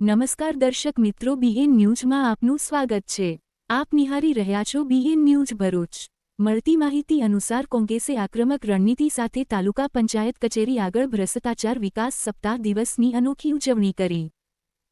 નમસ્કાર દર્શક મિત્રો, બીએન ન્યૂઝમાં આપનું સ્વાગત છે. આપ નિહારી રહ્યા છો બીએન ન્યૂઝ ભરૂચ. મળતી માહિતી અનુસાર કોંગ્રેસે આક્રમક રણનીતિ સાથે તાલુકા પંચાયત કચેરી આગળ ભ્રષ્ટાચાર વિકાસ સપ્તાહ દિવસની અનોખી ઉજવણી કરી.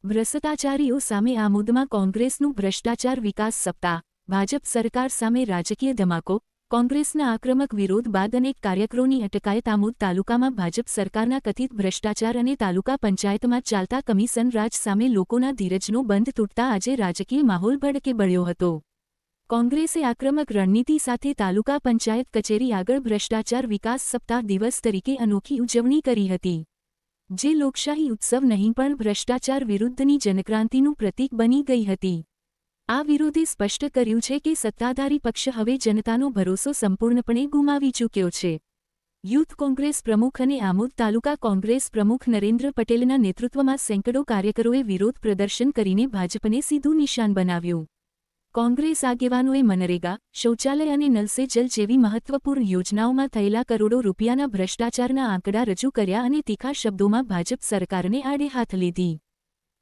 ભ્રષ્ટાચારીઓ સામે આ મુદ્દમાં કોંગ્રેસનું ભ્રષ્ટાચાર વિકાસ સપ્તાહ. ભાજપ સરકાર સામે રાજકીય ધમાકો કોંગ્રેસના આક્રમક વિરોધ બાદ અનેક કાર્યકરોની અટકાયત આમોદ તાલુકામાં ભાજપ સરકારના કથિત ભ્રષ્ટાચાર અને તાલુકા પંચાયતમાં ચાલતા કમિશન રાજ સામે લોકોના ધીરજનો બંધ તૂટતા આજે રાજકીય માહોલ ભડકે બળ્યો હતો. કોંગ્રેસે આક્રમક રણનીતિ સાથે તાલુકા પંચાયત કચેરી આગળ ભ્રષ્ટાચાર વિકાસ સપ્તાહ દિવસ તરીકે અનોખી ઉજવણી કરી હતી. જે લોકશાહી ઉત્સવ નહીં પણ ભ્રષ્ટાચાર વિરુદ્ધની જનક્રાંતિનું પ્રતીક બની ગઈ હતી. આ વિરોધે સ્પષ્ટ કર્યું છે કે સત્તાધારી પક્ષ હવે જનતાનો ભરોસો સંપૂર્ણપણે ગુમાવી ચૂક્યો છે. યુથ કોંગ્રેસ પ્રમુખ અને આમોદ તાલુકા કોંગ્રેસ પ્રમુખ નરેન્દ્ર પટેલના નેતૃત્વમાં સેંકડો કાર્યકરોએ વિરોધ પ્રદર્શન કરીને ભાજપને સીધું નિશાન બનાવ્યું. કોંગ્રેસ આગેવાનોએ મનરેગા, શૌચાલય અને નલ જલ જેવી મહત્વપૂર્ણ યોજનાઓમાં થયેલા કરોડો રૂપિયાના ભ્રષ્ટાચારના આંકડા રજૂ કર્યા અને તીખા શબ્દોમાં ભાજપ સરકારને આડે હાથ લીધી.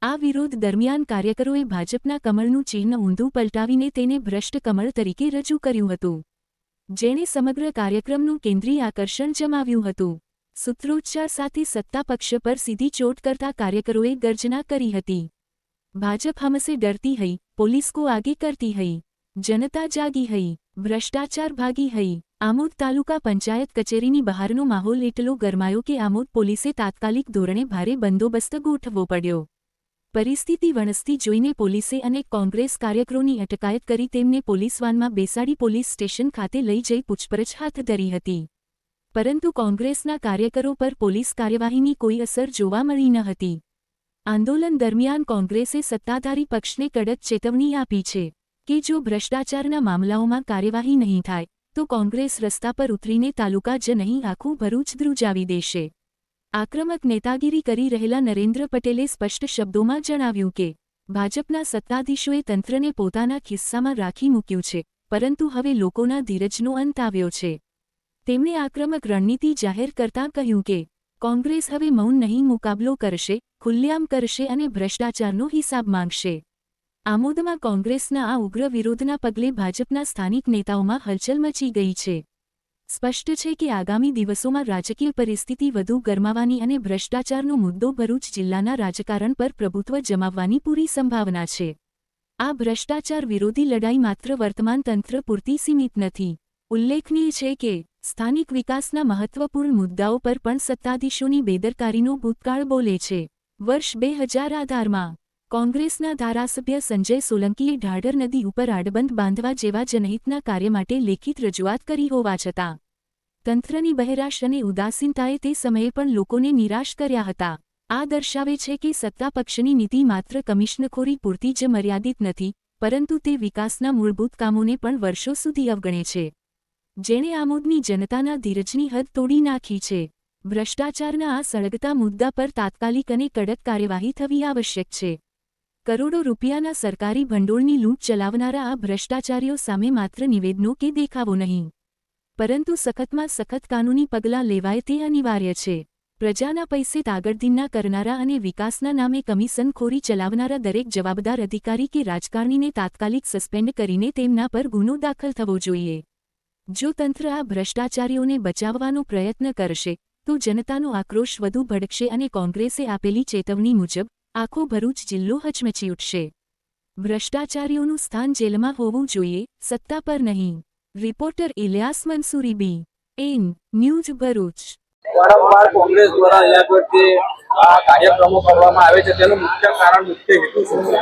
આ વિરોધ દરમિયાન કાર્યકરોએ ભાજપના કમળનું ચિહ્ન ઊંધું પલટાવીને તેને ભ્રષ્ટ કમળ તરીકે રજૂ કર્યું હતું. જેણે સમગ્ર કાર્યક્રમનું કેન્દ્રીય આકર્ષણ જમાવ્યું હતું. સૂત્રોચ્ચાર સાથે સત્તા પક્ષ પર સીધી ચોટ કરતા કાર્યકરોએ ગર્જના કરી હતી. ભાજપ હમસે ડરતી હઈ પોલીસ કો આગે કરતી હઈ, જનતા જાગી હઈ, ભ્રષ્ટાચાર ભાગી હઈ. આમોદ તાલુકા પંચાયત કચેરીની બહારનો માહોલ એટલો ગરમાયો કે આમોદ પોલીસે તાત્કાલિક ધોરણે ભારે બંદોબસ્ત ગોઠવવો પડ્યો. પરિસ્થિતિ વણસતી જોઈને પોલીસે અને કોંગ્રેસ કાર્યકરોની અટકાયત કરી તેમને પોલીસ વાનમાં બેસાડી પોલીસ સ્ટેશન ખાતે લઈ જઈ પૂછપરછ હાથ ધરી હતી. પરંતુ કોંગ્રેસના કાર્યકરો પર પોલીસ કાર્યવાહીની કોઈ અસર જોવા મળી ન હતી. આંદોલન દરમિયાન કોંગ્રેસે સત્તાધારી પક્ષને કડક ચેતવણી આપી છે કે જો ભ્રષ્ટાચારના મામલાઓમાં કાર્યવાહી નહીં થાય, તો કોંગ્રેસ રસ્તા પર ઉતરીને તાલુકા જ નહીં, આખું ભરૂચ ધ્રુજાવી દેશે. આક્રમક નેતાગીરી કરી રહેલા નરેન્દ્ર પટેલે સ્પષ્ટ શબ્દોમાં જણાવ્યું કે, ભાજપના સત્તાધીશોએ તંત્રને પોતાના ખિસ્સામાં રાખી મૂક્યું છે, પરંતુ હવે લોકોના ધીરજનો અંત આવ્યો છે. તેમણે આક્રમક રણનીતિ જાહેર કરતાં કહ્યું કે, કોંગ્રેસ હવે મૌન નહીં મુકાબલો કરશે, ખુલ્લેઆમ કરશે અને ભ્રષ્ટાચારનો હિસાબ માંગશે. આમોદમાં કોંગ્રેસના આ ઉગ્ર વિરોધના પગલે ભાજપના સ્થાનિક નેતાઓમાં હલચલ મચી ગઈ છે. સ્પષ્ટ છે કે આગામી દિવસોમાં રાજકીય પરિસ્થિતિ વધુ ગરમાવાની અને ભ્રષ્ટાચારનો મુદ્દો ભરૂચ જિલ્લાના રાજકારણ પર પ્રભુત્વ જમાવવાની પૂરી સંભાવના છે. આ ભ્રષ્ટાચાર વિરોધી લડાઈ માત્ર વર્તમાન તંત્ર પૂરતી સીમિત નથી. ઉલ્લેખનીય છે કે, સ્થાનિક વિકાસના મહત્વપૂર્ણ મુદ્દાઓ પર પણ સત્તાધીશોની બેદરકારીનો ભૂતકાળ બોલે છે. વર્ષ બે હજાર આધારમાં કોંગ્રેસના ધારાસભ્ય સંજય સોલંકીએ ઢાઢર નદી ઉપર આડબંધ બાંધવા જેવા જનહિતના કાર્ય માટે લેખિત રજૂઆત કરી હોવા છતાં, તંત્રની બહેરાશ અને ઉદાસીનતાએ તે સમયે પણ લોકોને નિરાશ કર્યા હતા. આ દર્શાવે છે કે સત્તાપક્ષની નીતિ માત્ર કમિશનખોરી પૂરતી જ મર્યાદિત નથી, પરંતુ તે વિકાસના મૂળભૂત કામોને પણ વર્ષો સુધી અવગણે છે. જેણે આમોદની જનતાના ધીરજની હદ તોડી નાખી છે. ભ્રષ્ટાચારના આ સળગતા મુદ્દા પર તાત્કાલિક અને કડક કાર્યવાહી થવી આવશ્યક છે. કરોડો રૂપિયાના સરકારી ભંડોળની લૂંટ ચલાવનારા આ ભ્રષ્ટાચારીઓ સામે માત્ર નિવેદનો કે દેખાવો નહીં. પરંતુ સખતમાં સખત કાનૂની પગલાં લેવાય તે અનિવાર્ય છે. પ્રજાના પૈસે તાગડધીનના કરનારા અને વિકાસના નામે કમિશનખોરી ચલાવનારા દરેક જવાબદાર અધિકારી કે રાજકારણીને તાત્કાલિક સસ્પેન્ડ કરીને તેમના પર ગુનો દાખલ થવો જોઈએ. જો તંત્ર આ ભ્રષ્ટાચારીઓને બચાવવાનો પ્રયત્ન કરશે, તો જનતાનો આક્રોશ વધુ ભડકશે અને કોંગ્રેસે આપેલી ચેતવણી મુજબ આખો ભરૂચ જિલ્લો હચમચી ઉઠશે. ભ્રષ્ટાચારીઓનું સ્થાન જેલમાં હોવું જોઈએ સત્તા પર નહીં. Reporter Iliyas Mansuri B. N. News Bharuch. વારંવાર કોંગ્રેસ દ્વારા અહીંયા પરથી આ કાર્યક્રમો કરવામાં આવે છે તેનું મુખ્ય કારણ મુખ્ય હેતુ શું છે?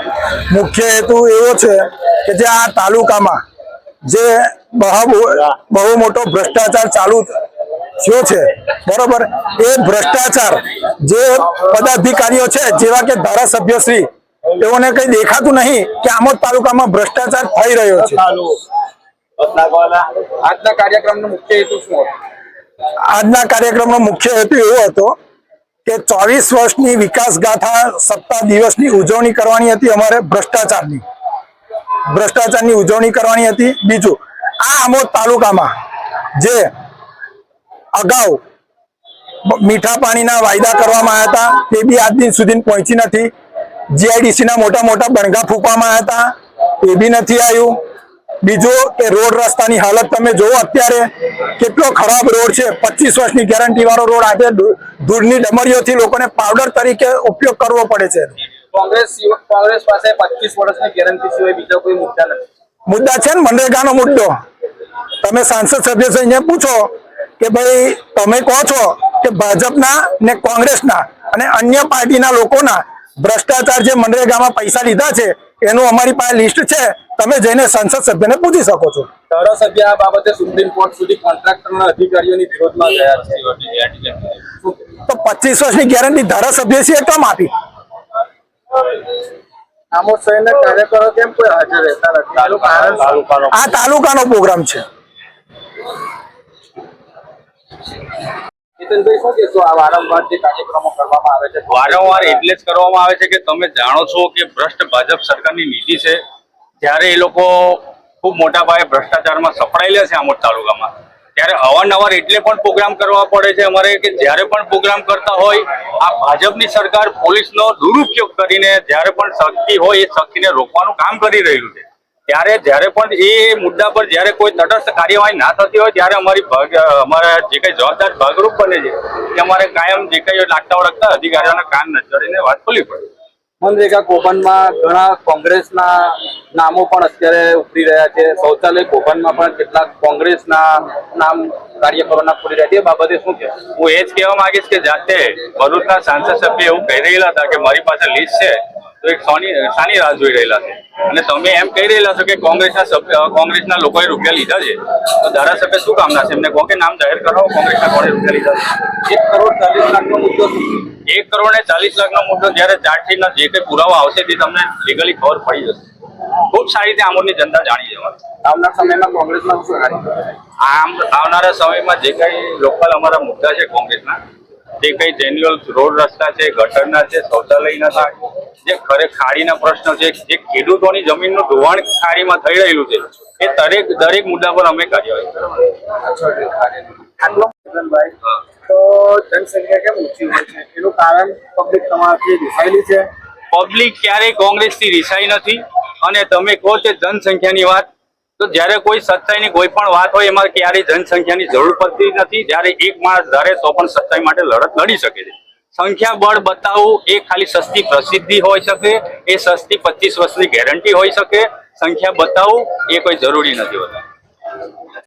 મુખ્ય હેતુ એવો છે કે જે આ તાલુકામાં જે બહુ બહુ મોટો ભ્રષ્ટાચાર ચાલુ થયો છે? બરોબર. એ ભ્રષ્ટાચાર જે પદાધિકારીઓ છે જેવા કે ધારાસભ્ય શ્રી તેઓને કઈ દેખાતું નહીં કે આમોદ તાલુકામાં ભ્રષ્ટાચાર થઈ રહ્યો છે. આજના કાર્યક્રમનો મુખ્ય હેતુ શું આજના કાર્યક્રમનો મુખ્ય હેતુ એવો હતો કે ચોવીસ વર્ષની વિકાસ ગાથા સપ્તાહ દિવસની ઉજવણી કરવાની હતી અમારે ભ્રષ્ટાચારની. ભ્રષ્ટાચારની ઉજવણી કરવાની હતી. બીજું આ આમોદ તાલુકામાં જે અગાઉ મીઠા પાણીના વાયદા કરવામાં આવ્યા હતા. તે બી આજ દિન સુધી પહોંચી નથી. જીઆઈડીસી ના મોટા મોટા બણગા ફૂંકવામાં આવ્યા હતા. એ બી નથી આવ્યું. બીજું કે રોડ રસ્તાની હાલત તમે જોવો અત્યારે કેટલો ખરાબ રોડ છે. પચીસ વર્ષની ગેરંટી વાળો રોડ આજે ધૂળની ડમરીઓથી લોકોને પાવડર તરીકે ઉપયોગ કરવો પડે છે. કોંગ્રેસ કોંગ્રેસ પાસે પચીસ વર્ષની ગેરંટી સિવાય બીજા કોઈ મુદ્દા નથી. મુદ્દા છે ને મનરેગાનો મુદ્દો. તમે સાંસદ સભ્યશ્રીને પૂછો. કે ભાઈ તમે કહો છો કે ભાજપના ને કોંગ્રેસના અને અન્ય પાર્ટીના લોકોના ભ્રષ્ટાચાર જે મનરેગામાં પૈસા લીધા છે એનું અમારી પાસે લિસ્ટ છે. તમે જઈને સંસદ સભ્યને પૂછી શકો છો. ધારાસભ્ય આ બાબતે સુપ્રીમ કોર્ટ સુધી કોન્ટ્રાક્ટરના અધિકારીઓની વિરોધમાં ગયા છે. તો પચીસ વર્ષની ગેરંટી ધારાસભ્ય છે કેમ આપી? આમોદ કાર્યકરો કેમ કોઈ હાજર રહેતા નથી? એનું કારણ શું? આ તાલુકાનો પ્રોગ્રામ છે નીતિનભાઈ શું કહેશો આ વારંવાર એટલે જ કરવામાં આવે છે કે તમે જાણો છો કે ભ્રષ્ટ ભાજપ સરકારની નીતિ છે, ત્યારે એ લોકો ખૂબ મોટા પાયે ભ્રષ્ટાચારમાં સફળાયેલા છે આમોદ તાલુકામાં. ત્યારે અવારનવાર એટલે પણ પ્રોગ્રામ કરવા પડે છે અમારે કે જ્યારે પણ પ્રોગ્રામ કરતા હોય, આ ભાજપની સરકાર પોલીસનો દુરુપયોગ કરીને જ્યારે પણ શક્તિ હોય એ શક્તિને રોકવાનું કામ કરી રહ્યું છે. ત્યારે જ્યારે પણ એ મુદ્દા પર જ્યારે કોઈ તટસ્થ કાર્યવાહી ના થતી હોય ત્યારે અમારી ભાગ અમારા જે કઈ જવાબદાર ભાગરૂપ બને છે કે અમારે કાયમ જે કઈ લાગતા વળગતા અધિકારીઓના કાન નજરીને વાત ખોલવી પડે. મનરેગા કોપનમાં ઘણા કોંગ્રેસના નામો પણ અત્યારે ઉભરી રહ્યા છે. શૌચાલય કોપનમાં પણ કેટલાક કોંગ્રેસના નામ કાર્યકરોના ખુલી રહ્યા છે. એ બાબતે શું છે હું એ જ કહેવા માંગીશ કે જાતે ભરૂચના સાંસદ સભ્ય એવું કહી રહેલા હતા કે મારી પાસે લિસ્ટ છે તો એક સોની સાની રાહ જોઈ રહેલા છે. અને તમે એમ કહી રહેલા છો કે કોંગ્રેસના સભ્ય કોંગ્રેસના લોકોએ રૂપિયા લીધા છે તો ધારાસભ્ય શું કામના છે એમને કહો કે નામ જાહેર કરાવો કોંગ્રેસના કોણે રૂપિયા લીધા છે? એક કરોડ ચાલીસ લાખનો મુદ્દો? એક કરોડ ને ચાલીસ લાખનો મુદ્દો જ્યારે ચાર્જશીટના જે કંઈ પુરાવા આવશે તે તમને લીગલી ખબર પડી જશે. ખૂબ સારી રીતે આમોદની જનતા જાણી જવાની આવનાર સમયમાં કોંગ્રેસમાં શું આમ આવનારા સમયમાં જે કંઈ લોકલ અમારા મુદ્દા છે કોંગ્રેસના જે કઈ જેન્યુઅલ રોડ રસ્તા છે ગટરના છે શૌચાલયના થાય જે ખરે ખાડીના પ્રશ્ન છે જે ખેડૂતોની જમીનનું ધોવાણ ખાડીમાં થઈ રહેલું છે એ દરેક દરેક મુદ્દા પર અમે કાર્યવાહી. તો જનસંખ્યા કેમ ઊંચી હોય છે? એનું કારણ પબ્લિક તમારાથી રિસાયેલી છે? પબ્લિક ક્યારેય કોંગ્રેસથી રિસાઈ નથી. અને તમે કહો છો જનસંખ્યાની વાત તો જ્યારે કોઈ સચ્ચાઈની કોઈ પણ વાત હોય, એમાં ક્યારેય જનસંખ્યાની જરૂર પડતી નથી. જ્યારે એક માણસ ધારે, તો પણ સચ્ચાઈ માટે લડત લડી શકે છે. સંખ્યા બળ બતાવવું એ ખાલી સસ્તી પ્રસિદ્ધિ હોઈ શકે, એ સસ્તી પચીસ વર્ષની ગેરંટી હોઈ શકે. સંખ્યા બતાવવું એ કોઈ જરૂરી નથી હોતું.